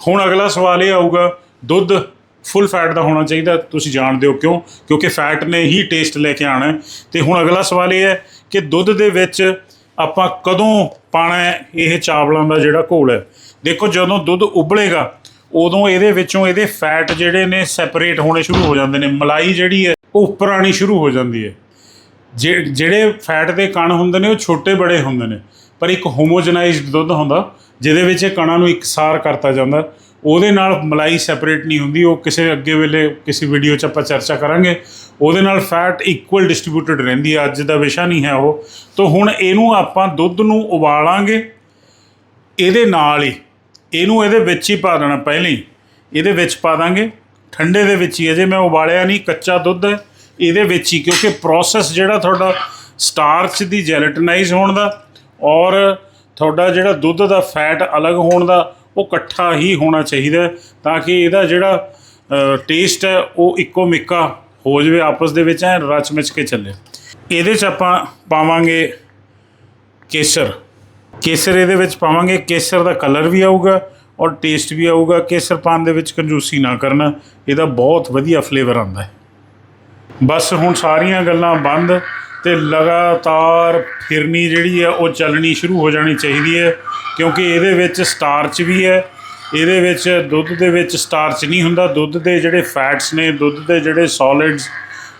ਹੁਣ ਅਗਲਾ ਸਵਾਲ ਇਹ ਆਊਗਾ, ਦੁੱਧ ਫੁੱਲ ਫੈਟ ਦਾ ਹੋਣਾ ਚਾਹੀਦਾ, ਤੁਸੀਂ ਜਾਣਦੇ ਹੋ ਕਿਉਂ? ਕਿਉਂਕਿ ਫੈਟ ਨੇ ਹੀ ਟੇਸਟ ਲੈ ਕੇ ਆਣਾ ਹੈ। ਤੇ ਹੁਣ ਅਗਲਾ ਸਵਾਲ ਇਹ ਹੈ ਕਿ ਦੁੱਧ ਦੇ ਵਿੱਚ ਆਪਾਂ ਕਦੋਂ ਪਾਣਾ ਇਹ ਚਾਵਲਾਂ ਦਾ ਜਿਹੜਾ ਘੋਲ ਹੈ। ਦੇਖੋ, ਜਦੋਂ ਦੁੱਧ ਉਬਲੇਗਾ, ਉਦੋਂ ਇਹਦੇ ਵਿੱਚੋਂ ਇਹਦੇ ਫੈਟ ਜਿਹੜੇ ਨੇ ਸੈਪਰੇਟ ਹੋਣੇ ਸ਼ੁਰੂ ਹੋ ਜਾਂਦੇ ਨੇ। ਮਲਾਈ ਜਿਹੜੀ ਹੈ, ਉਹ ਉੱਪਰ ਆਣੀ ਸ਼ੁਰੂ ਹੋ ਜਾਂਦੀ ਹੈ। ਜਿਹੜੇ ਫੈਟ ਦੇ ਕਣ ਹੁੰਦੇ ਨੇ ਉਹ ਛੋਟੇ ਬੜੇ ਹੁੰਦੇ ਨੇ, ਪਰ ਇੱਕ ਹੋਮੋਜਨਾਈਜ਼ਡ ਦੁੱਧ ਹੁੰਦਾ, ਜਿਹਦੇ ਵਿੱਚ ਇਹ ਕਣਾਂ ਨੂੰ ਇਕਸਾਰ ਕਰਤਾ ਜਾਂਦਾ। ਉਹਦੇ ਨਾਲ ਮਲਾਈ ਸੈਪਰੇਟ ਨਹੀਂ ਹੁੰਦੀ, ਉਹ ਕਿਸੇ ਅੱਗੇ ਵੇਲੇ ਕਿਸੇ ਵੀਡੀਓ 'ਚ ਆਪਾਂ ਚਰਚਾ ਕਰਾਂਗੇ। ਉਹਦੇ ਨਾਲ ਫੈਟ ਇਕੁਅਲ ਡਿਸਟ੍ਰੀਬਿਊਟਡ ਰਹਿੰਦੀ ਹੈ ਅੱਜ ਦਾ ਵਿਸ਼ਾ ਨਹੀਂ ਹੈ ਉਹ। ਤਾਂ ਹੁਣ ਇਹਨੂੰ ਆਪਾਂ ਦੁੱਧ ਨੂੰ ਉਬਾਲਾਂਗੇ, ਇਹਦੇ ਨਾਲ ਹੀ, ਇਹਨੂੰ ਇਹਦੇ ਵਿੱਚ ਹੀ ਪਾ ਦੇਣਾ ਪਹਿਲਾਂ ਹੀ। ਇਹਦੇ ਵਿੱਚ ਪਾ ਦਾਂਗੇ, ਠੰਡੇ ਦੇ ਵਿੱਚ ਹੀ। ਅਜੇ ਮੈਂ ਉਬਾਲਿਆ ਨਹੀਂ, ਕੱਚਾ ਦੁੱਧ ਹੈ। ਇਹਦੇ ਵਿੱਚ ਹੀ, ਕਿਉਂਕਿ ਪ੍ਰੋਸੈਸ ਜਿਹੜਾ ਤੁਹਾਡਾ ਸਟਾਰਚ ਦੀ ਜੈਲਟਨਾਈਜ਼ ਹੋਣ ਦਾ ਔਰ ਤੁਹਾਡਾ ਜਿਹੜਾ ਦੁੱਧ ਦਾ ਫੈਟ ਅਲੱਗ ਹੋਣ ਦਾ, ਉਹ ਇਕੱਠਾ ਹੀ ਹੋਣਾ ਚਾਹੀਦਾ ਤਾਂ ਕਿ ਇਹਦਾ ਜਿਹੜਾ ਟੇਸਟ ਹੈ, ਉਹ ਇੱਕੋ ਮਿੱਕਾ ਹੋ ਜਾਵੇ, ਆਪਸ ਦੇ ਵਿੱਚ ਐ ਰਚ ਮਿਚ ਕੇ ਚੱਲੇ। ਇਹਦੇ 'ਚ ਆਪਾਂ ਪਾਵਾਂਗੇ ਕੇਸਰ। ਕੇਸਰ ਇਹਦੇ ਵਿੱਚ ਪਾਵਾਂਗੇ, ਕੇਸਰ ਦਾ ਕਲਰ ਵੀ ਆਊਗਾ ਔਰ ਟੇਸਟ ਵੀ ਆਊਗਾ। ਕੇਸਰ ਪਾਣ ਦੇ ਵਿੱਚ ਕੰਜੂਸੀ ਨਾ ਕਰਨਾ, ਇਹਦਾ ਬਹੁਤ ਵਧੀਆ ਫਲੇਵਰ ਆਉਂਦਾ ਹੈ। ਬਸ ਹੁਣ ਸਾਰੀਆਂ ਗੱਲਾਂ ਬੰਦ ਤੇ ਲਗਾਤਾਰ ਫਿਰਨੀ ਜਿਹੜੀ ਹੈ ਉਹ ਚੱਲਣੀ ਸ਼ੁਰੂ ਹੋ ਜਾਣੀ ਚਾਹੀਦੀ ਹੈ, ਕਿਉਂਕਿ ਇਹਦੇ ਵਿੱਚ ਸਟਾਰਚ ਵੀ ਹੈ, ਇਹਦੇ ਵਿੱਚ ਦੁੱਧ ਦੇ ਵਿੱਚ ਸਟਾਰਚ ਨਹੀਂ ਹੁੰਦਾ, ਦੁੱਧ ਦੇ ਜਿਹੜੇ ਫੈਟਸ ਨੇ, ਦੁੱਧ ਦੇ ਜਿਹੜੇ ਸੋਲਿਡਸ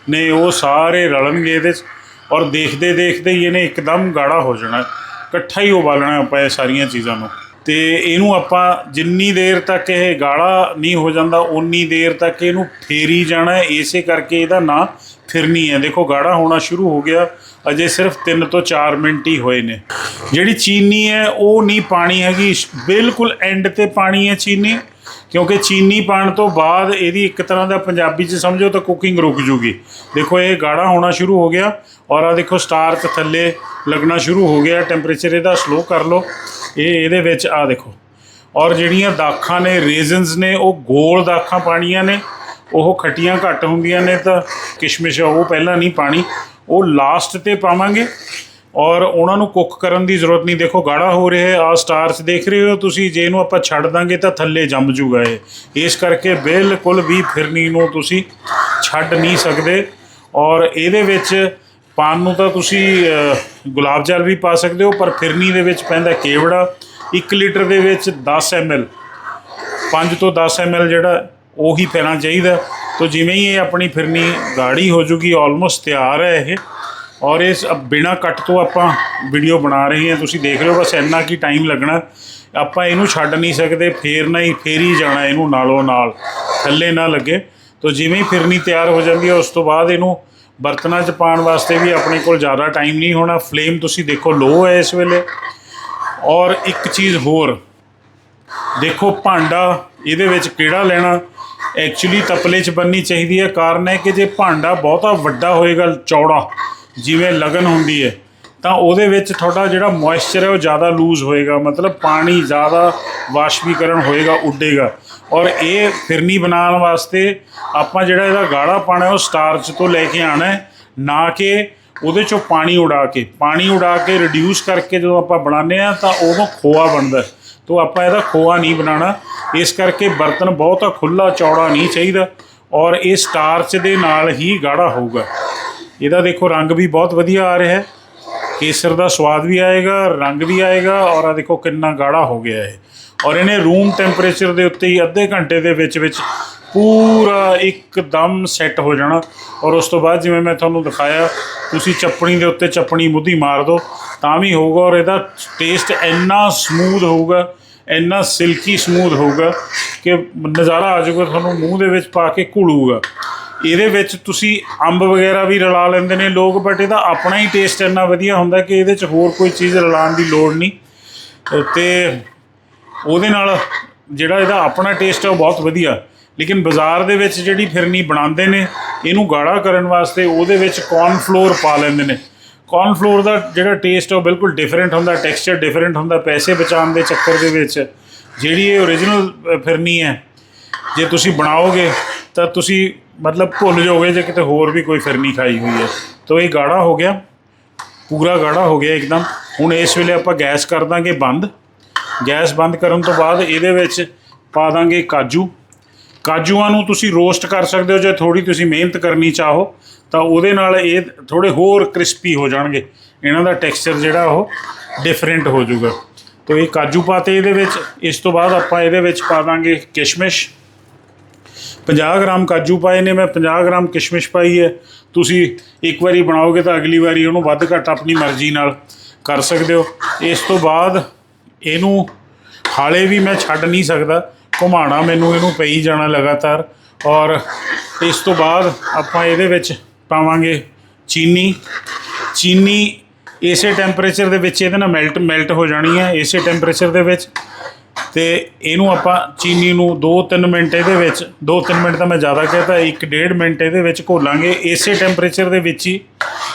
ਨੇ, ਉਹ ਸਾਰੇ ਰਲਣਗੇ ਇਹਦੇ 'ਚ ਔਰ ਦੇਖਦੇ ਦੇਖਦੇ ਹੀ ਇਹਨੇ ਇੱਕਦਮ ਗਾੜਾ ਹੋ ਜਾਣਾ, ਇਕੱਠਾ ਹੀ ਉਬਾਲਣਾ ਆਪਾਂ ਇਹ ਸਾਰੀਆਂ ਚੀਜ਼ਾਂ ਨੂੰ। ਅਤੇ ਇਹਨੂੰ ਆਪਾਂ ਜਿੰਨੀ ਦੇਰ ਤੱਕ ਇਹ ਗਾੜਾ ਨਹੀਂ ਹੋ ਜਾਂਦਾ ਉਨੀ ਦੇਰ ਤੱਕ ਇਹਨੂੰ ਫੇਰੀ ਜਾਣਾ ਇਸੇ ਕਰਕੇ ਇਹਦਾ ਨਾਂ ਫਿਰਨੀ ਹੈ। ਦੇਖੋ, ਗਾੜਾ ਹੋਣਾ ਸ਼ੁਰੂ ਹੋ ਗਿਆ। ਅਜੇ ਸਿਰਫ 3 ਤੋਂ 4 ਮਿੰਟ ਹੀ ਹੋਏ ਨੇ। ਜਿਹੜੀ ਚੀਨੀ ਹੈ, ਉਹ ਨਹੀਂ ਪਾਣੀ ਹੈਗੀ। ਬਿਲਕੁਲ ਐਂਡ ਤੇ ਪਾਣੀ ਹੈ ਚੀਨੀ, ਕਿਉਂਕਿ ਚੀਨੀ ਪਾਣ ਤੋਂ ਬਾਅਦ ਇਹਦੀ ਇੱਕ ਤਰ੍ਹਾਂ ਦਾ ਪੰਜਾਬੀ ਚ ਸਮਝੋ ਤਾਂ ਕੁਕਿੰਗ ਰੁਕ ਜੂਗੀ। ਦੇਖੋ, ਇਹ ਗਾੜਾ ਹੋਣਾ ਸ਼ੁਰੂ ਹੋ ਗਿਆ ਔਰ ਆ ਦੇਖੋ ਸਟਾਰਚ ਥੱਲੇ ਲੱਗਣਾ ਸ਼ੁਰੂ ਹੋ ਗਿਆ। ਟੈਂਪਰੇਚਰ ਇਹਦਾ ਸਲੋ ਕਰ ਲਓ। ਇਹ ਇਹਦੇ ਵਿੱਚ ਆ ਦੇਖੋ। ਔਰ ਜਿਹੜੀਆਂ ਦਾਖਾਂ ਨੇ ਰੇਜ਼ਨਸ ਨੇ, ਉਹ ਗੋਲ ਦਾਖਾਂ ਪਾਣੀਆਂ ਨੇ। ਉਹ ਖੱਟੀਆਂ ਘੱਟ ਹੁੰਦੀਆਂ ਨੇ ਤਾਂ ਕਿਸ਼ਮਿਸ਼ ਉਹ ਪਹਿਲਾਂ ਨਹੀਂ ਪਾਣੀ। ਉਹ ਲਾਸਟ ਤੇ ਪਾਵਾਂਗੇ। ਔਰ ਉਹਨਾਂ ਨੂੰ ਕੁੱਕ ਕਰਨ ਦੀ ਜ਼ਰੂਰਤ ਨਹੀਂ। ਦੇਖੋ, ਗਾੜਾ ਹੋ ਰਿਹਾ ਹੈ। ਆ ਸਟਾਰਚ ਦੇਖ ਰਹੇ ਹੋ ਤੁਸੀਂ। ਜੇ ਇਹਨੂੰ ਆਪਾਂ ਛੱਡ ਦਾਂਗੇ ਤਾਂ ਥੱਲੇ ਜੰਮ ਜੂਗਾ ਇਹ। ਇਸ ਕਰਕੇ ਬਿਲਕੁਲ ਵੀ ਫਿਰਨੀ ਨੂੰ ਤੁਸੀਂ ਛੱਡ ਨਹੀਂ ਸਕਦੇ। ਔਰ ਇਹਦੇ ਵਿੱਚ ਪਾਣ ਨੂੰ ਤਾਂ ਤੁਸੀਂ ਗੁਲਾਬ ਜਲ ਵੀ ਪਾ ਸਕਦੇ ਹੋ, ਪਰ ਫਿਰਨੀ ਦੇ ਵਿੱਚ ਪੈਂਦਾ ਕੇਵੜਾ। 1 ਲੀਟਰ ਦੇ ਵਿੱਚ 10 ml 5 ਤੋਂ 10 ml ਜਿਹੜਾ, ਉਹੀ ਪੈਣਾ ਚਾਹੀਦਾ। ਤੋ ਜਿਵੇਂ ਹੀ ਇਹ ਆਪਣੀ ਫਿਰਨੀ ਗਾੜੀ ਹੋ ਜੂਗੀ ਆਲਮੋਸਟ ਤਿਆਰ ਹੈ ਇਹ। ਔਰ ਇਸ ਬਿਨਾ ਕੱਟ ਤੋਂ ਆਪਾਂ ਵੀਡੀਓ ਬਣਾ ਰਹੇ ਹਾਂ। ਤੁਸੀਂ ਦੇਖ ਰਹੇ ਹੋ, ਬਸ ਇੰਨਾ ਕੀ ਟਾਈਮ ਲੱਗਣਾ। ਆਪਾਂ ਇਹਨੂੰ ਛੱਡ ਨਹੀਂ ਸਕਦੇ ਫੇਰਨਾ ਹੀ, ਫੇਰੀ ਜਾਣਾ ਇਹਨੂੰ ਨਾਲੋਂ ਨਾਲ। ਥੱਲੇ ਨਾ ਲੱਗੇ। ਤੋ ਜਿਵੇਂ ਹੀ ਫਿਰਨੀ ਤਿਆਰ ਹੋ ਜਾਂਦੀ ਹੈ, ਉਸ ਤੋਂ ਬਾਅਦ ਇਹਨੂੰ ਬਰਤਨਾਂ 'ਚ ਪਾਉਣ ਵਾਸਤੇ ਵੀ ਆਪਣੇ ਕੋਲ ਜ਼ਿਆਦਾ ਟਾਈਮ ਨਹੀਂ ਹੋਣਾ। ਫਲੇਮ ਤੁਸੀਂ ਦੇਖੋ ਲੋ ਹੈ ਇਸ ਵੇਲੇ। ਔਰ ਇੱਕ ਚੀਜ਼ ਹੋਰ, ਦੇਖੋ ਭਾਂਡਾ ਇਹਦੇ ਵਿੱਚ ਕਿਹੜਾ ਲੈਣਾ? ਐਕਚੁਅਲੀ ਤਪਲੇ 'ਚ ਬੰਨੀ ਚਾਹੀਦੀ ਹੈ। ਕਾਰਨ ਹੈ ਕਿ ਜੇ ਭਾਂਡਾ ਬਹੁਤਾ ਵੱਡਾ ਹੋਏਗਾ, ਚੌੜਾ, ਜਿਵੇਂ ਲਗਨ ਹੁੰਦੀ ਹੈ ਤਾਂ ਉਹਦੇ ਵਿੱਚ ਤੁਹਾਡਾ ਜਿਹੜਾ ਮੋਇਸਚਰ ਹੈ ਉਹ ਜ਼ਿਆਦਾ ਲੂਜ਼ ਹੋਏਗਾ, ਮਤਲਬ ਪਾਣੀ ਜ਼ਿਆਦਾ ਵਾਸ਼ਪੀਕਰਨ ਹੋਏਗਾ, ਉੱਡੇਗਾ। ਔਰ ਇਹ ਫਿਰਨੀ ਬਣਾਉਣ ਵਾਸਤੇ ਆਪਾਂ ਜਿਹੜਾ ਇਹਦਾ ਗਾੜਾ ਪਾਣਾ ਉਹ ਸਟਾਰਚ ਤੋਂ ਲੈ ਕੇ ਆਣਾ ਹੈ, ਨਾ ਕਿ ਉਹਦੇ ਚੋਂ ਪਾਣੀ ਉਡਾ ਕੇ। ਪਾਣੀ ਉਡਾ ਕੇ ਰਿਡਿਊਸ ਕਰਕੇ ਜਦੋਂ ਆਪਾਂ ਬਣਾਉਂਦੇ ਆ ਤਾਂ ਉਦੋਂ ਖੋਆ ਬਣਦਾ ਹੈ। ਤੋ ਆਪਾਂ ਇਹਦਾ ਖੋਆ ਨਹੀਂ ਬਣਾਉਣਾ। ਇਸ ਕਰਕੇ ਬਰਤਨ ਬਹੁਤਾ ਖੁੱਲਾ ਚੌੜਾ ਨਹੀਂ ਚਾਹੀਦਾ ਔਰ ਇਹ ਸਟਾਰਚ ਦੇ ਨਾਲ ਹੀ ਗਾੜਾ ਹੋਊਗਾ। ਇਹਦਾ ਦੇਖੋ ਰੰਗ ਵੀ ਬਹੁਤ ਵਧੀਆ ਆ ਰਿਹਾ ਹੈ। ਕੇਸਰ ਦਾ ਸਵਾਦ ਵੀ ਆਏਗਾ, ਰੰਗ ਵੀ ਆਏਗਾ ਔਰ ਆ ਦੇਖੋ ਕਿੰਨਾ ਗਾੜਾ ਹੋ ਗਿਆ ਇਹ। ਔਰ ਇਹਨੇ ਰੂਮ ਟੈਂਪਰੇਚਰ ਦੇ ਉੱਤੇ ਹੀ ਅੱਧੇ ਘੰਟੇ ਦੇ ਵਿੱਚ ਵਿੱਚ ਪੂਰਾ ਇੱਕਦਮ ਸੈੱਟ ਹੋ ਜਾਣਾ। ਔਰ ਉਸ ਤੋਂ ਬਾਅਦ ਜਿਵੇਂ ਮੈਂ ਤੁਹਾਨੂੰ ਦਿਖਾਇਆ, ਤੁਸੀਂ ਚੱਪਣੀ ਦੇ ਉੱਤੇ ਚੱਪਣੀ ਮੁੱਧੀ ਮਾਰ ਦਿਓ ਤਾਂ ਵੀ ਹੋਊਗਾ ਔਰ ਇਹਦਾ ਟੇਸਟ ਇੰਨਾ ਸਮੂਥ ਹੋਊਗਾ, ਇੰਨਾ ਸਿਲਕੀ ਸਮੂਥ ਹੋਊਗਾ ਕਿ ਨਜ਼ਾਰਾ ਆ ਜਾਊਗਾ, ਤੁਹਾਨੂੰ ਮੂੰਹ ਦੇ ਵਿੱਚ ਪਾ ਕੇ ਘੁਲੂਗਾ। ਇਹਦੇ ਵਿੱਚ ਤੁਸੀਂ ਅੰਬ ਵਗੈਰਾ ਵੀ ਰਲਾ ਲੈਂਦੇ ਨੇ ਲੋਕ ਬਟ ਇਹਦਾ ਆਪਣਾ ਹੀ ਟੇਸਟ ਇੰਨਾ ਵਧੀਆ ਹੁੰਦਾ ਕਿ ਇਹਦੇ 'ਚ ਹੋਰ ਕੋਈ ਚੀਜ਼ ਰਲਾਉਣ ਦੀ ਲੋੜ ਨਹੀਂ। ਤੇ ਉਹਦੇ ਨਾਲ ਜਿਹੜਾ ਇਹਦਾ ਆਪਣਾ ਟੇਸਟ ਹੈ ਉਹ ਬਹੁਤ ਵਧੀਆ। ਲੇਕਿਨ ਬਾਜ਼ਾਰ ਦੇ ਵਿੱਚ ਜਿਹੜੀ ਫਿਰਨੀ ਬਣਾਉਂਦੇ ਨੇ, ਇਹਨੂੰ ਗਾੜਾ ਕਰਨ ਵਾਸਤੇ ਉਹਦੇ ਵਿੱਚ ਕੌਰਨ ਫਲੋਰ ਪਾ ਲੈਂਦੇ ਨੇ। ਕੌਰਨ ਫਲੋਰ ਦਾ ਜਿਹੜਾ ਟੇਸਟ ਹੈ ਉਹ ਬਿਲਕੁਲ ਡਿਫਰੈਂਟ ਹੁੰਦਾ ਟੈਕਸਚਰ ਡਿਫਰੈਂਟ ਹੁੰਦਾ, ਪੈਸੇ ਬਚਾਉਣ ਦੇ ਚੱਕਰ ਦੇ ਵਿੱਚ ਜਿਹੜੀ ਇਹ ਓਰੀਜਨਲ ਫਿਰਨੀ ਹੈ, ਜੇ ਤੁਸੀਂ ਬਣਾਓਗੇ ਤਾਂ ਤੁਸੀਂ ਮਤਲਬ ਭੁੱਲ ਜਾਓਗੇ ਜੇ ਕਿਤੇ ਹੋਰ ਵੀ ਕੋਈ ਫਿਰਨੀ ਖਾਈ ਹੋਈ ਹੈ। ਤਾਂ ਇਹ ਗਾੜਾ ਹੋ ਗਿਆ। ਪੂਰਾ ਗਾੜਾ ਹੋ ਗਿਆ ਇੱਕਦਮ। ਹੁਣ ਇਸ ਵੇਲੇ ਆਪਾਂ ਗੈਸ ਕਰ ਦਾਂਗੇ ਬੰਦ। ਗੈਸ ਬੰਦ ਕਰਨ ਤੋਂ ਬਾਅਦ ਇਹਦੇ ਵਿੱਚ ਪਾ ਦਾਂਗੇ ਕਾਜੂ। ਕਾਜੂਆਂ ਨੂੰ ਤੁਸੀਂ ਰੋਸਟ ਕਰ ਸਕਦੇ ਹੋ। ਜੇ ਥੋੜੀ ਤੁਸੀਂ ਮਿਹਨਤ ਕਰਨੀ ਚਾਹੋ, ਤਾਂ ਉਹਦੇ ਨਾਲ ਇਹ ਥੋੜੇ ਹੋਰ ਕ੍ਰਿਸਪੀ ਹੋ ਜਾਣਗੇ। ਇਹਨਾਂ ਦਾ ਟੈਕਸਚਰ ਜਿਹੜਾ ਉਹ ਡਿਫਰੈਂਟ ਹੋ ਜਾਊਗਾ। ਤੋ ਇਹ ਕਾਜੂ ਪਾਤੇ ਇਹਦੇ ਵਿੱਚ। ਇਸ ਤੋਂ ਬਾਅਦ ਆਪਾਂ ਇਹਦੇ ਵਿੱਚ ਪਾ ਦਾਂਗੇ ਕਿਸ਼ਮਿਸ਼। 50 ਗ੍ਰਾਮ ਕਾਜੂ ਪਾਏ ਨੇ, ਮੈਂ 50 ਗ੍ਰਾਮ ਕਿਸ਼ਮਿਸ਼ ਪਾਈ ਹੈ। ਤੁਸੀਂ ਇੱਕ ਵਾਰੀ ਬਣਾਓਗੇ ਤਾਂ ਅਗਲੀ ਵਾਰੀ ਉਹਨੂੰ ਵੱਧ ਘੱਟ ਆਪਣੀ ਮਰਜ਼ੀ ਨਾਲ ਕਰ ਸਕਦੇ ਹੋ। ਇਸ ਤੋਂ ਬਾਅਦ ਇਹਨੂੰ ਹਾਲੇ ਵੀ ਮੈਂ ਛੱਡ ਨਹੀਂ ਸਕਦਾ। ਘੁਮਾਣਾ ਮੈਨੂੰ ਇਹਨੂੰ ਪਈ ਜਾਣਾ ਲਗਾਤਾਰ। ਔਰ ਇਸ ਤੋਂ ਬਾਅਦ ਆਪਾਂ ਇਹਦੇ ਵਿੱਚ ਪਾਵਾਂਗੇ ਚੀਨੀ। ਚੀਨੀ ਇਸੇ ਟੈਂਪਰੇਚਰ ਦੇ ਵਿੱਚ ਇਹਦੇ ਨਾਲ ਮੈਲਟ ਮੈਲਟ ਹੋ ਜਾਣੀ ਹੈ। ਇਸੇ ਟੈਂਪਰੇਚਰ ਦੇ ਵਿੱਚ ਤੇ ਇਹਨੂੰ ਆਪਾਂ ਚੀਨੀ ਨੂੰ 2-3 ਮਿੰਟ ਇਹਦੇ ਵਿੱਚ 2-3 ਮਿੰਟ ਤਾਂ ਮੈਂ ਜ਼ਿਆਦਾ ਕਹਤਾ 1-1.5 ਮਿੰਟ ਇਹਦੇ ਵਿੱਚ ਘੋਲਾਂਗੇ। ਇਸੇ ਟੈਂਪਰੇਚਰ ਦੇ ਵਿੱਚ ਹੀ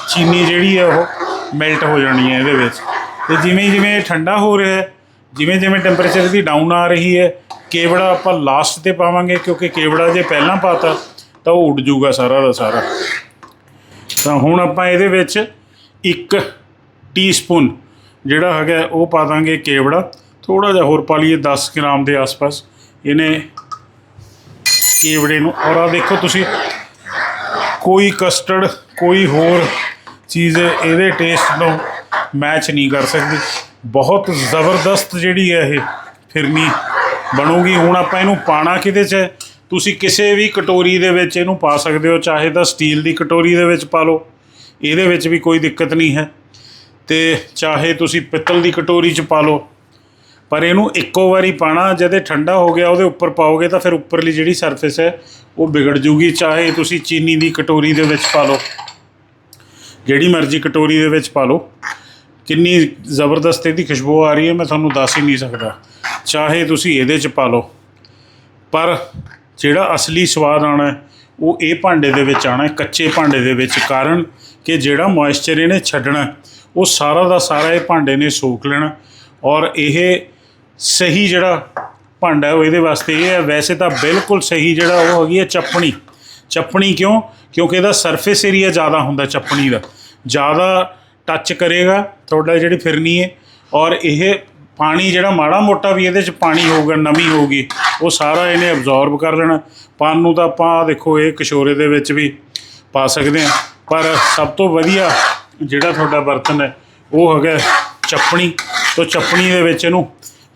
ਚੀਨੀ ਜਿਹੜੀ ਹੈ ਉਹ ਮੈਲਟ ਹੋ ਜਾਣੀ ਹੈ ਇਹਦੇ ਵਿੱਚ। ਤੇ ਜਿਵੇਂ ਜਿਵੇਂ ਇਹ ਠੰਡਾ ਹੋ ਰਿਹਾ ਹੈ ਜਿਵੇਂ ਜਿਵੇਂ ਟੈਂਪਰੇਚਰ ਦੀ ਡਾਊਨ ਆ ਰਹੀ ਹੈ, ਕੇਵੜਾ ਆਪਾਂ ਲਾਸਟ ਤੇ ਪਾਵਾਂਗੇ, ਕਿਉਂਕਿ ਕੇਵੜਾ ਜੇ ਪਹਿਲਾਂ ਪਾਤਾ, ਤਾਂ ਉਹ ਉੱਡ ਜਾਊਗਾ ਸਾਰਾ ਦਾ ਸਾਰਾ। ਤਾਂ ਹੁਣ ਆਪਾਂ ਇਹਦੇ ਵਿੱਚ ਇੱਕ ਟੀਸਪੂਨ ਜਿਹੜਾ ਹੈਗਾ, ਉਹ ਪਾ ਦਾਂਗੇ ਕੇਵੜਾ। ਥੋੜਾ ਜਿਹਾ ਹੋਰ ਪਾ ਲਈਏ 10 ਗ੍ਰਾਮ ਦੇ ਆਸ-ਪਾਸ। ਇਹਨੇ ਕੇਵੜੇ ਨੂੰ, ਔਰ ਆ ਦੇਖੋ ਤੁਸੀਂ, ਕੋਈ ਕਸਟਰਡ ਕੋਈ ਹੋਰ ਚੀਜ਼ ਇਹਦੇ ਟੇਸਟ ਨੂੰ ਮੈਚ ਨਹੀਂ ਕਰ ਸਕਦੀ। ਬਹੁਤ ਜ਼ਬਰਦਸਤ ਜਿਹੜੀ ਹੈ ਇਹ ਫਿਰਨੀ ਬਣੂਗੀ। ਹੁਣ ਆਪਾਂ ਇਹਨੂੰ ਪਾਣਾ ਕਿਹਦੇ 'ਚ ਤੁਸੀਂ ਕਿਸੇ ਵੀ ਕਟੋਰੀ ਦੇ ਵਿੱਚ ਇਹਨੂੰ ਪਾ ਸਕਦੇ ਹੋ, ਚਾਹੇ ਤਾਂ ਸਟੀਲ ਦੀ ਕਟੋਰੀ ਦੇ ਵਿੱਚ ਪਾ ਲਓ। ਇਹਦੇ ਵਿੱਚ ਵੀ ਕੋਈ ਦਿੱਕਤ ਨਹੀਂ ਹੈ। ਤੇ ਚਾਹੇ ਤੁਸੀਂ ਪਿੱਤਲ ਦੀ ਕਟੋਰੀ 'ਚ ਪਾ ਲਓ। ਪਰ ਇਹਨੂੰ ਇੱਕੋ ਵਾਰੀ ਪਾਣਾ, ਜਦੇ ਠੰਡਾ ਹੋ ਗਿਆ, ਉਹਦੇ ਉੱਪਰ ਪਾਓਗੇ ਤਾਂ ਫਿਰ ਉੱਪਰਲੀ ਜਿਹੜੀ ਸਰਫੇਸ ਹੈ, ਉਹ ਵਿਗੜ ਜੂਗੀ, ਚਾਹੇ ਤੁਸੀਂ ਚੀਨੀ ਦੀ ਕਟੋਰੀ ਦੇ ਵਿੱਚ ਪਾ ਲਓ। ਜਿਹੜੀ ਮਰਜ਼ੀ ਕਟੋਰੀ ਦੇ ਵਿੱਚ ਪਾ ਲਓ। ਕਿੰਨੀ ਜ਼ਬਰਦਸਤ ਇਹਦੀ ਖੁਸ਼ਬੂ ਆ ਰਹੀ ਹੈ, ਮੈਂ ਤੁਹਾਨੂੰ ਦੱਸ ਹੀ ਨਹੀਂ ਸਕਦਾ। ਚਾਹੇ ਤੁਸੀਂ ਇਹਦੇ 'ਚ ਪਾ ਲਓ। ਪਰ ਜਿਹੜਾ ਅਸਲੀ ਸਵਾਦ ਆਣਾ, ਉਹ ਇਹ ਭਾਂਡੇ ਦੇ ਵਿੱਚ ਆਣਾ, ਕੱਚੇ ਭਾਂਡੇ ਦੇ ਵਿੱਚ। ਕਾਰਨ ਕਿ ਜਿਹੜਾ ਮੋਇਸਚਰ ਇਹਨੇ ਛੱਡਣਾ, ਉਹ ਸਾਰਾ ਦਾ ਸਾਰਾ ਇਹ ਭਾਂਡੇ ਨੇ ਸੋਖ ਲੈਣਾ। ਔਰ ਇਹ ਸਹੀ ਜਿਹੜਾ ਭਾਂਡਾ ਹੈ ਉਹ ਇਹਦੇ ਵਾਸਤੇ ਇਹ ਹੈ। ਵੈਸੇ ਤਾਂ ਬਿਲਕੁਲ ਸਹੀ ਜਿਹੜਾ ਉਹ ਹੈਗੀ ਹੈ ਚੱਪਣੀ। ਚੱਪਣੀ ਕਿਉਂ? ਕਿਉਂਕਿ ਇਹਦਾ ਸਰਫੇਸ ਏਰੀਆ ਜ਼ਿਆਦਾ ਹੁੰਦਾ ਚੱਪਣੀ ਦਾ। ਜ਼ਿਆਦਾ ਟੱਚ ਕਰੇਗਾ, ਤੁਹਾਡਾ ਜਿਹੜੀ ਫਿਰਨੀ ਹੈ। ਔਰ ਇਹ ਪਾਣੀ ਜਿਹੜਾ ਮਾੜਾ ਮੋਟਾ ਵੀ ਇਹਦੇ ਚ ਪਾਣੀ ਹੋਊਗਾ, ਨਮੀ ਹੋਊਗੀ, ਉਹ ਸਾਰਾ ਇਹਨੇ ਅਬਜ਼ੌਰਬ ਕਰ ਲੈਣਾ। ਪਾਣ ਨੂੰ ਤਾਂ ਆਪਾਂ ਦੇਖੋ, ਇਹ ਕਸ਼ੋਰੇ ਦੇ ਵਿੱਚ ਵੀ ਪਾ ਸਕਦੇ ਹਾਂ। ਪਰ ਸਭ ਤੋਂ ਵਧੀਆ ਜਿਹੜਾ ਤੁਹਾਡਾ ਬਰਤਨ ਹੈ, ਉਹ ਹੈਗਾ ਚੱਪਣੀ। ਤੋਂ ਚੱਪਣੀ ਦੇ ਵਿੱਚ ਇਹਨੂੰ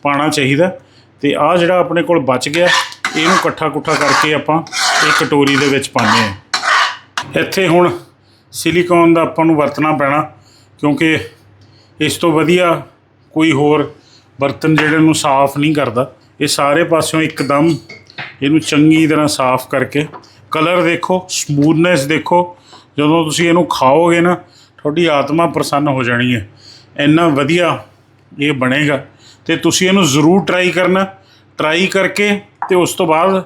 ਪਾਣਾ ਚਾਹੀਦਾ। ਤੇ ਆਹ ਜਿਹੜਾ ਆਪਣੇ ਕੋਲ ਬਚ ਗਿਆ, ਇਹਨੂੰ ਇਕੱਠਾ ਕੁੱਠਾ ਕਰਕੇ ਆਪਾਂ ਇਹ ਕਟੋਰੀ ਦੇ ਵਿੱਚ ਪਾਉਂਦੇ ਹਾਂ। ਇੱਥੇ ਹੁਣ ਸਿਲੀਕੌਨ ਦਾ ਆਪਾਂ ਨੂੰ ਵਰਤਣਾ ਪੈਣਾ, ਕਿਉਂਕਿ ਇਸ ਤੋਂ ਵਧੀਆ ਕੋਈ ਹੋਰ ਬਰਤਨ ਜਿਹੜੇ ਨੂੰ ਸਾਫ਼ ਨਹੀਂ ਕਰਦਾ। ਇਹ ਸਾਰੇ ਪਾਸਿਓਂ ਇੱਕਦਮ ਇਹਨੂੰ ਚੰਗੀ ਤਰ੍ਹਾਂ ਸਾਫ਼ ਕਰਕੇ ਕਲਰ ਦੇਖੋ ਸਮੂਥਨੈਸ ਦੇਖੋ, ਜਦੋਂ ਤੁਸੀਂ ਇਹਨੂੰ ਖਾਓਗੇ ਨਾ, ਤੁਹਾਡੀ ਆਤਮਾ ਪ੍ਰਸੰਨ ਹੋ ਜਾਣੀ ਹੈ। ਇੰਨਾ ਵਧੀਆ ਇਹ ਬਣੇਗਾ। ਤੇ ਤੁਸੀਂ ਇਹਨੂੰ ਜ਼ਰੂਰ ਟਰਾਈ ਕਰਨਾ। ਟਰਾਈ ਕਰਕੇ ਤੇ ਉਸ ਤੋਂ ਬਾਅਦ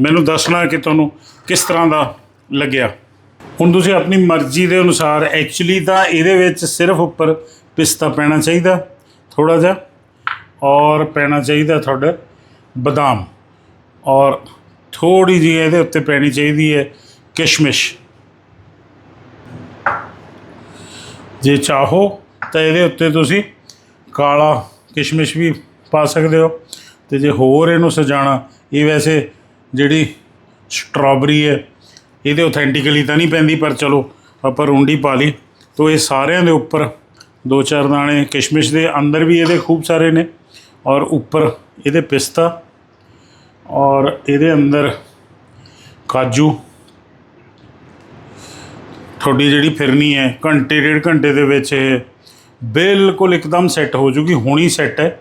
ਮੈਨੂੰ ਦੱਸਣਾ ਕਿ ਤੁਹਾਨੂੰ ਕਿਸ ਤਰ੍ਹਾਂ ਦਾ ਲੱਗਿਆ। ਹੁਣ ਤੁਸੀਂ ਆਪਣੀ ਮਰਜ਼ੀ ਦੇ ਅਨੁਸਾਰ ਐਕਚੁਅਲੀ ਤਾਂ ਇਹਦੇ ਵਿੱਚ ਸਿਰਫ ਉੱਪਰ ਪਿਸਤਾ ਪੈਣਾ ਚਾਹੀਦਾ ਥੋੜਾ ਜਿਹਾ, ਔਰ ਪੈਣਾ ਚਾਹੀਦਾ ਤੁਹਾਡਾ ਬਦਾਮ। ਔਰ ਥੋੜੀ ਜਿਹੀ ਇਹਦੇ ਉੱਤੇ ਪੈਣੀ ਚਾਹੀਦੀ ਹੈ ਕਿਸ਼ਮਿਸ਼। ਜੇ ਚਾਹੋ ਤਾਂ ਇਹਦੇ ਉੱਤੇ ਤੁਸੀਂ ਕਾਲਾ ਕਿਸ਼ਮਿਸ਼ ਵੀ ਪਾ ਸਕਦੇ ਹੋ। ਤੇ ਜੇ ਹੋਰ ਇਹਨੂੰ ਸਜਾਣਾ, ਇਹ ਵੈਸੇ ਜਿਹੜੀ ਸਟ੍ਰਾਬਰੀ ਹੈ, ਇਹਦੇ ਆਥੈਂਟਿਕਲੀ ਤਾਂ ਨਹੀਂ ਪੈਂਦੀ, ਪਰ ਚਲੋ ਆਪਾਂ ਰੁੰਡੀ ਪਾ ਲਈ। ਤੋ ਇਹ ਸਾਰਿਆਂ ਦੇ ਉੱਪਰ, ਦੋ ਚਾਰ ਦਾਣੇ ਕਿਸ਼ਮਿਸ਼ ਦੇ, ਅੰਦਰ ਵੀ ਇਹਦੇ ਖੂਬ ਸਾਰੇ ਨੇ। ਔਰ ਉੱਪਰ ਇਹਦੇ ਪਿਸਤਾ, ਔਰ ਇਹਦੇ ਅੰਦਰ ਕਾਜੂ। ਤੁਹਾਡੀ ਜਿਹੜੀ ਫਿਰਨੀ ਹੈ, ਘੰਟੇ, ਡੇਢ ਘੰਟੇ ਦੇ ਵਿੱਚ ਇਹ ਬਿਲਕੁਲ ਇੱਕਦਮ ਸੈੱਟ ਹੋ ਜੂਗੀ, ਹੁਣੀ ਸੈੱਟ ਹੈ।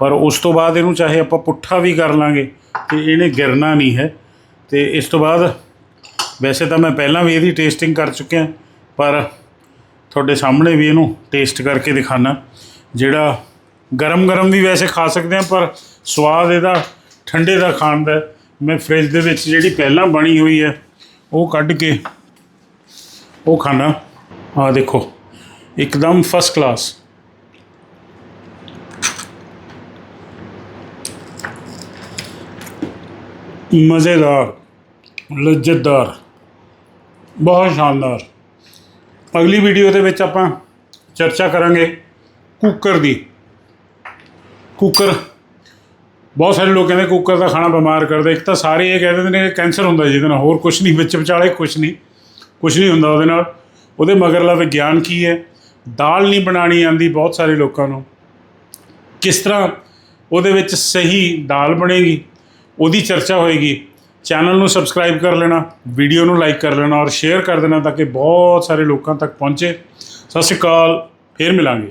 ਪਰ ਉਸ ਤੋਂ ਬਾਅਦ ਇਹਨੂੰ ਚਾਹੇ ਆਪਾਂ ਪੁੱਠਾ ਵੀ ਕਰ ਲਾਂਗੇ ਤੇ ਇਹਨੇ ਗਿਰਨਾ ਨਹੀਂ ਹੈ। ਤੇ ਇਸ ਤੋਂ ਬਾਅਦ ਵੈਸੇ ਤਾਂ ਮੈਂ ਪਹਿਲਾਂ ਵੀ ਇਹਦੀ ਟੇਸਟਿੰਗ ਕਰ ਚੁੱਕਿਆ, ਪਰ ਤੁਹਾਡੇ ਸਾਹਮਣੇ ਵੀ ਇਹਨੂੰ ਟੇਸਟ ਕਰਕੇ ਦਿਖਾਣਾ ਜਿਹੜਾ ਗਰਮ ਗਰਮ ਵੀ ਵੈਸੇ ਖਾ ਸਕਦੇ ਆ ਪਰ ਸਵਾਦ ਇਹਦਾ ਠੰਡੇ ਦਾ ਖਾਣ ਦਾ ਮੈਂ ਫ੍ਰਿਜ ਦੇ ਵਿੱਚ ਜਿਹੜੀ ਪਹਿਲਾਂ ਬਣੀ ਹੋਈ ਹੈ, ਉਹ ਕੱਢ ਕੇ ਉਹ ਖਾਣਾ ਆ ਦੇਖੋ। एकदम फर्स्ट क्लास मज़ेदार ਲੱਜਤਦਾਰ ਬਹੁਤ ਸ਼ਾਨਦਾਰ। ਅਗਲੀ ਵੀਡੀਓ ਦੇ ਵਿੱਚ ਆਪਾਂ ਚਰਚਾ ਕਰਾਂਗੇ ਕੁੱਕਰ ਦੀ। ਕੁੱਕਰ, ਬਹੁਤ ਸਾਰੇ ਲੋਕ ਕਹਿੰਦੇ ਕੁੱਕਰ ਦਾ ਖਾਣਾ ਬਿਮਾਰ ਕਰਦਾ। ਇੱਕ ਤਾਂ ਸਾਰੇ ਇਹ ਕਹਿੰਦੇ ਨੇ ਕੈਂਸਰ ਹੁੰਦਾ ਜਿਹਦੇ ਨਾਲ, ਹੋਰ ਕੁਝ ਨਹੀਂ, ਵਿੱਚ ਵਿਚਾਲੇ ਕੁਝ ਨਹੀਂ ਕੁਝ ਨਹੀਂ ਹੁੰਦਾ ਉਹਦੇ ਨਾਲ। ਉਹਦੇ ਮਗਰਲਾ ਵਿਗਿਆਨ ਕੀ ਹੈ? ਦਾਲ ਨਹੀਂ ਬਣਾਣੀ ਆਂਦੀ ਬਹੁਤ ਸਾਰੇ ਲੋਕਾਂ ਨੂੰ। ਕਿਸ ਤਰ੍ਹਾਂ ਉਹਦੇ ਵਿੱਚ ਸਹੀ ਦਾਲ ਬਣੇਗੀ, ਉਹਦੀ ਚਰਚਾ ਹੋਏਗੀ। ਚੈਨਲ ਨੂੰ ਸਬਸਕ੍ਰਾਈਬ ਕਰ ਲੈਣਾ, ਵੀਡੀਓ ਨੂੰ ਲਾਈਕ ਕਰ ਲੈਣਾ ਔਰ ਸ਼ੇਅਰ ਕਰ ਦੇਣਾ ਤਾਂ ਕਿ ਬਹੁਤ ਸਾਰੇ ਲੋਕਾਂ ਤੱਕ ਪਹੁੰਚੇ। ਸਤਿ ਸ਼੍ਰੀ ਅਕਾਲ, ਫੇਰ ਮਿਲਾਂਗੇ।